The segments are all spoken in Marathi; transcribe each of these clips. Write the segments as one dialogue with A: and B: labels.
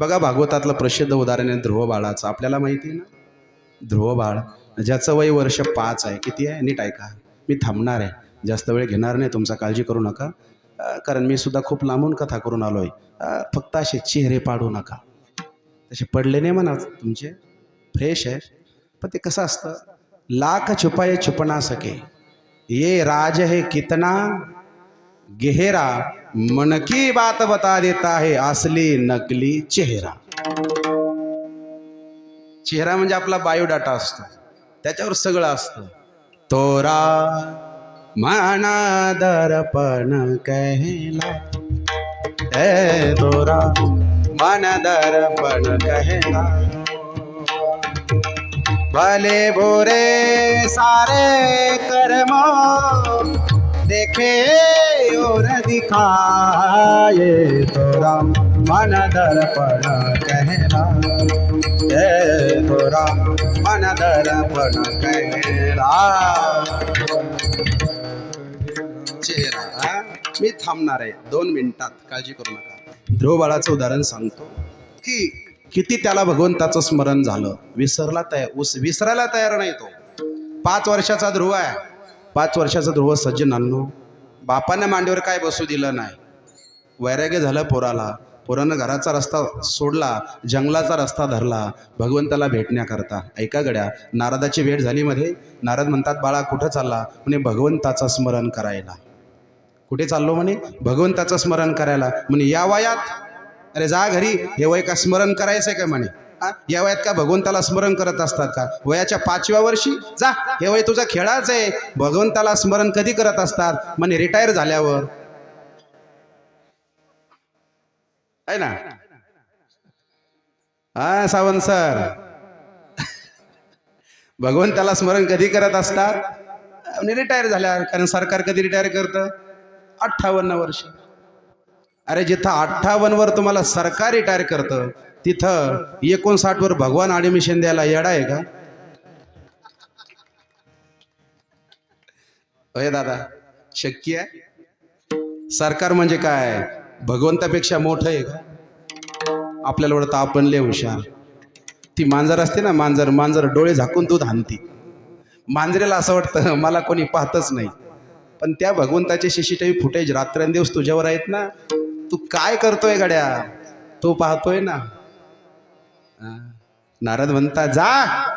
A: बघा भागवतातलं प्रसिद्ध उदाहरण आहे ध्रुव बाळाचं आपल्याला माहिती आहे ना? ध्रुव बाळ ज्याचं वय वर्ष पाच आहे. किती आहे? नीट ऐका. मी थांबणार आहे. जास्त वेळ घेणार नाही तुमचा काळजी करू नका. कारण मी सुद्धा खूप लांबून कथा करून आलो आहे फक्त असे चेहरे पाडू नका. तसे पडले नाही म्हणा तुमचे. फ्रेश आहे. पण ते कसं असतं? लाख छुपाये छुपना सके ये राज है कितना? गेहेरा मन की बात बता देता है असली नकली चेहरा. चेहरा म्हणजे आपला बायोडाटा असतो. त्याच्यावर सगळं असतं. तोरा मना दर्पण कहला. ए तोरा मन दर्पण कहला. भले भोरे सारे कर्म देखे और दिखाए तोरा मन दर्पण कहला। तो राम मन दर्पण कहला। चेहरा मी थांबणार आहे. दोन मिनिटात काळजी करू नका. ध्रुव बाळाचं उदाहरण सांगतो. की किती त्याला भगवंताचं स्मरण झालं. विसरला तयार उस विसरायला तयार नाही तो. पाच वर्षाचा ध्रुव आहे. पाच वर्षाचा ध्रुव सज्जनांनो बापाने मांडीवर काय बसू दिलं नाही. वैराग्य झालं पोराला. पोरानं घराचा रस्ता सोडला जंगलाचा रस्ता धरला भगवंताला भेटण्याकरता. ऐका गड्या नारदाची भेट झाली मध्ये? नारद म्हणतात बाळा कुठं चालला? म्हणे भगवंताचं स्मरण करायला. कुठे चाललो म्हणे? भगवंताचं स्मरण करायला. म्हणे या वयात? अरे जा घरी. हे वय का स्मरण करायचंय का? म्हणे. या वयात का भगवंताला स्मरण करत असतात का? वयाच्या पाचव्या वर्षी? जा हे वय तुझा खेळाच आहे. भगवंताला स्मरण कधी करत असतात? म्हणे रिटायर झाल्यावर. आहे ना? हा सावंत सर. भगवंताला स्मरण कधी करत असतात? म्हणजे रिटायर झाल्यावर कारण सरकार कधी रिटायर करतं? अठ्ठावन्न वर्ष. अरे जिथं अठ्ठावन्न वर तुम्हाला सरकार रिटायर करतं तिथं एकोणसाठ वर भगवान ॲडमिशन द्यायला येडा आहे का? अय दादा शक्य आहे? सरकार म्हणजे काय? भगवंतापेक्षा मोठं आहे का? आपल्याला वाटतं आपण लय हुशार. ती मांजर असते ना मांजर मांजर डोळे झाकून दूध हाणती मांजरेला असं वाटतं मला कोणी पाहतच नाही. पण त्या भगवंताचे सीसीटीव्ही फुटेज रात्रंदिवस तुझ्यावर आहेत ना तू काय करतोय गड्या? तो पाहतोय ना. नारद म्हणता जा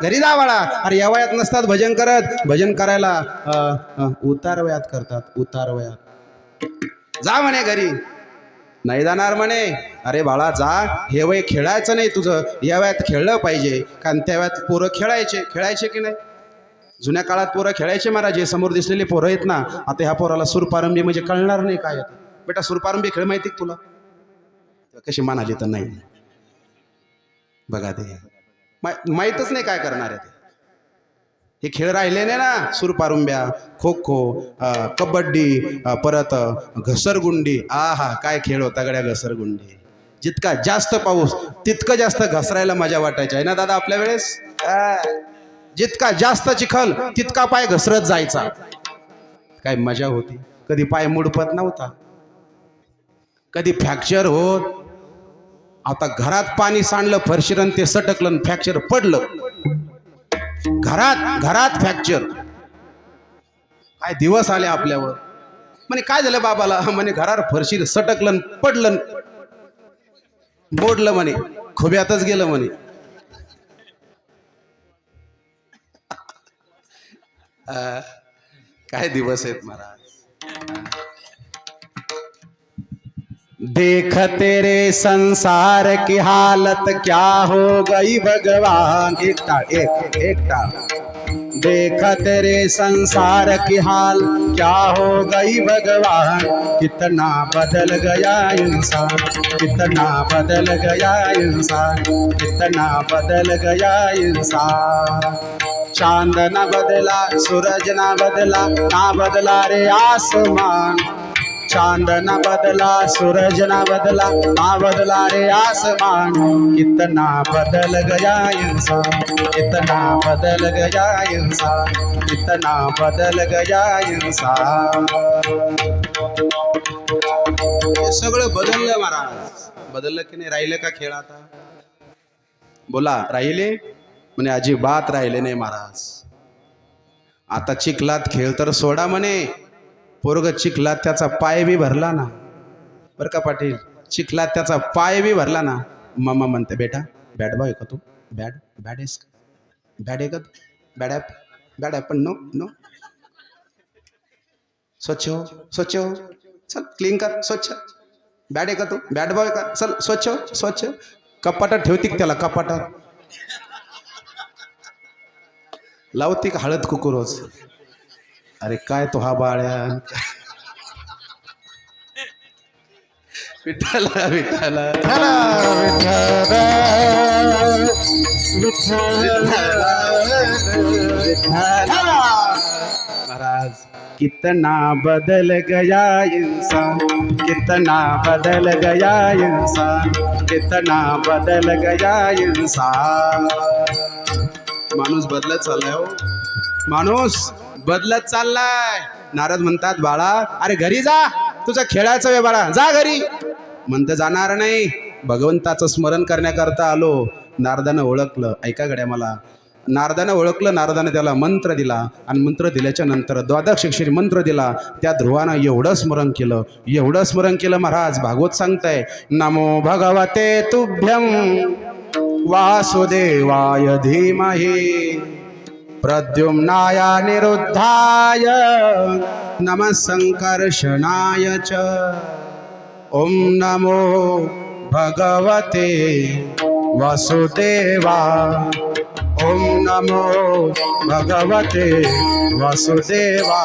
A: घरी जा बाळा. अरे या वयात नसतात भजन करत. भजन करायला उतार वयात करतात उतार वयात. जा म्हणे घरी. नाही जाणार म्हणे. अरे बाळा जा. हे वय खेळायचं नाही तुझं. या वयात खेळलं पाहिजे. कारण त्या वयात पोरं खेळायचे. खेळायचे की नाही? जुन्या काळात पोरं खेळायचे महाराज. हे समोर दिसलेले पोरं आहेत ना आता ह्या पोराला सुरपारंबी म्हणजे कळणार नाही काय बेटा सुरपारंबी खेळ माहिती तुला? कशी म्हणाली तर नाही. बघा ते. मा- माहीतच नाही काय करणार आहे ते. हे खेळ राहिले नाही ना सुरपारुंब्या खो खो कबड्डी परत घसरगुंडी. आ हा काय खेळ होता गड्या घसरगुंडी. जितका जास्त पाऊस तितकं जास्त घसरायला मजा वाटायची. आहे ना दादा आपल्या वेळेस? जितका जास्त चिखल तितका पाय घसरत जायचा. काय मजा होती. कधी पाय मुडपत नव्हता. कधी फ्रॅक्चर होत. आता घरात पाणी सांडलं फरशीरन ते सटकलं फ्रॅक्चर पडलं. घरात घरात फ्रॅक्चर. काय दिवस आले आपल्यावर. म्हणे काय झालं बाबाला? म्हणे घरावर फरशी सटकलं पडलं मोडलं म्हणे. खोब्यातच गेलं म्हणे. काय दिवस आहेत महाराज. देख तेरे संसार की हालत क्या हो गई भगवान? एक टाळ एक एक टाळ देख तेरे संसार की हाल क्या हो गई भगवान? कितना बदल गया इंसान, कितना बदल गया इंसान, कितना बदल गया इंसान। चाँद ना बदला, सूरज ना बदला ना बदला रे आसमान। चांद ना बदला सूरज ना बदला ना बदला रे आसमान. कितना बदल गया इंसान कितना बदल गया इंसान कितना बदल गया इंसान. सगळं बदललं महाराज. बदललं की नाही? राहिलं का खेळ आता? बोला राहिले? म्हणे अजिबात राहिले नाही महाराज. आता चिखलात खेळ तर सोडा म्हणे. पोरग चिखलात त्याचा पाय बी भरला ना. बरं का पाटील? चिखलात त्याचा पाय बी भरला ना. मम्मा म्हणते बेटा बॅट बॉय का तू? बॅट बॅट आहेस का? बॅट आहे का तू? बॅड ॲप बॅड ॲप पण नो नो स्वच्छ हो स्वच्छ हो. चल क्लीन कर स्वच्छ. बॅड आहे का तू? बॅड बॉय का? चल स्वच्छ हो स्वच्छ. कपाटात ठेवती का त्याला? कपाटात. लावती का हळद कुकुरोज अरे काय तो हा बाळ्या? विठ्ठला विठ्ठला महाराज कितना बदल गया इंसान कितना बदल गया इंसान कितना बदल गया इंसान. माणूस बदलत चाललाय हो. माणूस बदलत चाललाय. नारद म्हणतात बाळा अरे घरी जा. तुझा खेळायचं वे बाळा. जा घरी. म्हणतं जाणार नाही. भगवंताचं स्मरण करण्याकरता आलो. नारदानं ओळखलं. ऐका गड्या मला. नारदानं ओळखलं नारदानं त्याला मंत्र दिला आणि मंत्र दिल्याच्या नंतर द्वादश अक्षरी मंत्र दिला. त्या ध्रुवानं एवढं स्मरण केलं. एवढं स्मरण केलं महाराज. भागवत सांगताय नमो भगवते तुभ्यम वासुदेवाय धीमहि. प्रद्युम्नाय निरुद्धाय नमः संकर्षणाय च। ॐ नमो भगवते वसुदेवा। ॐ नमो भगवते वसुदेवा।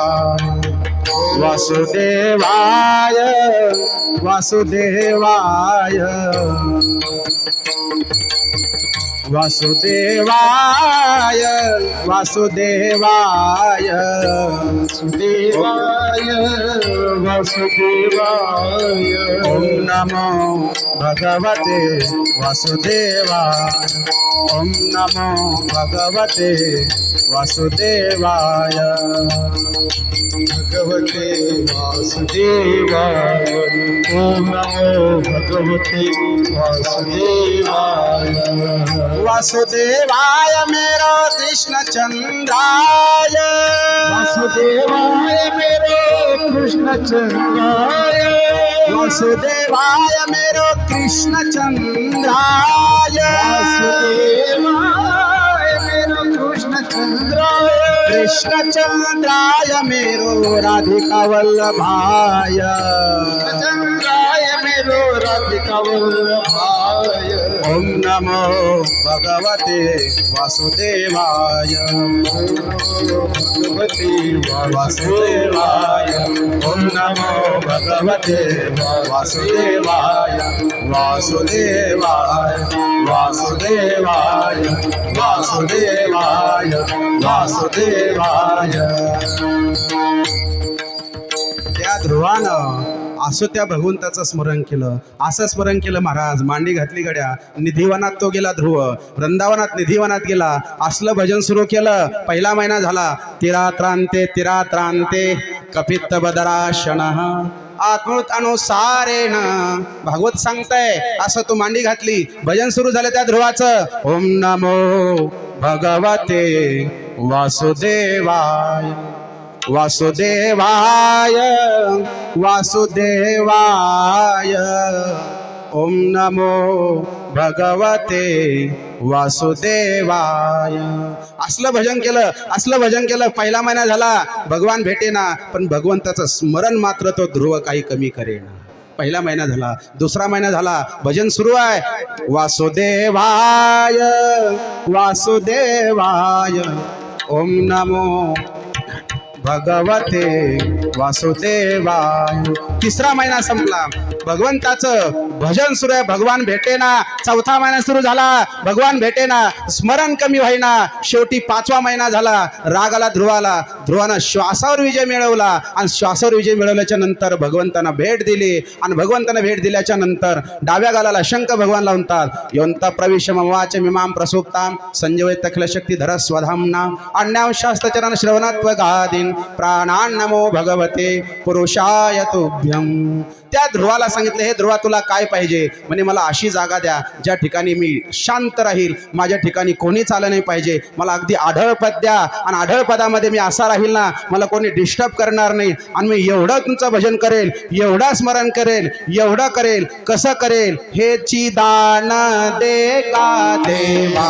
A: वसुदेवाय वसुदेवाय। वासुदेवाय वासुदेवाय सुदेवाय वासुदेवाय। ॐ नमो भगवते वासुदेवा ॐ नमो भगवते वासुदेवाय। भगवते वासुदेवाय। ॐ नमो भगवते वासुदेवाय वासुदेवाय मेरो कृष्ण चंद्राय वासुदेवाय मेरो कृष्ण चंद्राय वासुदेवाय मेरो कृष्ण चंद्राय वासुदेवाय कृष्णचन्द्राय मेरो राधिका वल्लभाय मेरो राधिकवल्लभाय। ॐ नमो भगवते वासुदेवाय। भगवते वासुदेवाय। ॐ नमो भगवते वासुदेवाय। वासुदेवाय। वासुदेवाय। वासुदेवाय। वासुदेवाय। त्या ध्रुवानं असं त्या भगवंताचं स्मरण केलं. असं स्मरण केलं महाराज. मांडी घातली गड्या. निधिवनात तो गेला ध्रुव. वृंदावनात निधिवनात गेला. असलं भजन सुरू केलं. पहिला महिना झाला. तिरा त्रांते तिरात्रांते तिरात्रांते कपित्त बदराशण आत्मृतानुसारेण भागवत सांगताय असं तू मांडी घातली. भजन सुरू झालं त्या ध्रुवाचं. ओम नमो भगवते वासुदेवाय. वासुदेवाय वासुदेवाय। ॐ नमो भगवते वासुदेवाय। असलं भजन केलं असलं भजन केलं पहिला महिना झाला भगवान भेटेना पण भगवंताचं स्मरण मात्र तो ध्रुव काही कमी करेना. पहिला महिना झाला दुसरा महिना झाला भजन सुरू आहे. वासुदेवाय वासुदेवाय। ओम नमो भगवते। वासुदेवा तिसरा महिना संपला. भगवंताचं भजन सुरू आहे. भगवान भेटेना. चौथा महिना सुरू झाला. भगवान भेटेना. स्मरण कमी व्हायना. शेवटी पाचवा महिना झाला. रागाला ध्रुवाला. ध्रुवानं श्वासावर विजय मिळवला. आणि श्वासावर विजय मिळवल्याच्या नंतर भगवंतांना भेट दिली. आणि भगवंतांना भेट दिल्याच्या नंतर डाव्या गालाला शंख भगवान लावतात योंत प्रवेश वाच मिमाम प्रसोक्ताम संजय तखल शक्ती धर स्वधामना. अन्याम शास्त्रचरण श्रवणात्व गादीन प्राणान नमो भगवते. ते पुरुषाय तुभ्यम त्या ध्रुवाला सांगितलं हे ध्रुवा तुला काय पाहिजे? म्हणे मला अशी जागा द्या ज्या ठिकाणी मी शांत राहील. माझ्या ठिकाणी कोणीच आलं नाही पाहिजे. मला अगदी आढळपद द्या. आणि आढळपदामध्ये मी असा राहील ना मला कोणी डिस्टर्ब करणार नाही. आणि मी एवढं तुमचं भजन करेल एवढं स्मरण करेल एवढं करेल कसं करेल? हे दान दे का देवा?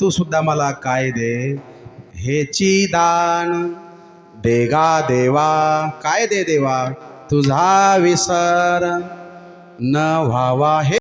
A: तू सुद्धा मला काय दे? हेची दान देगा देवा. काय दे देवा? तुझा विसर न व्हावा. हे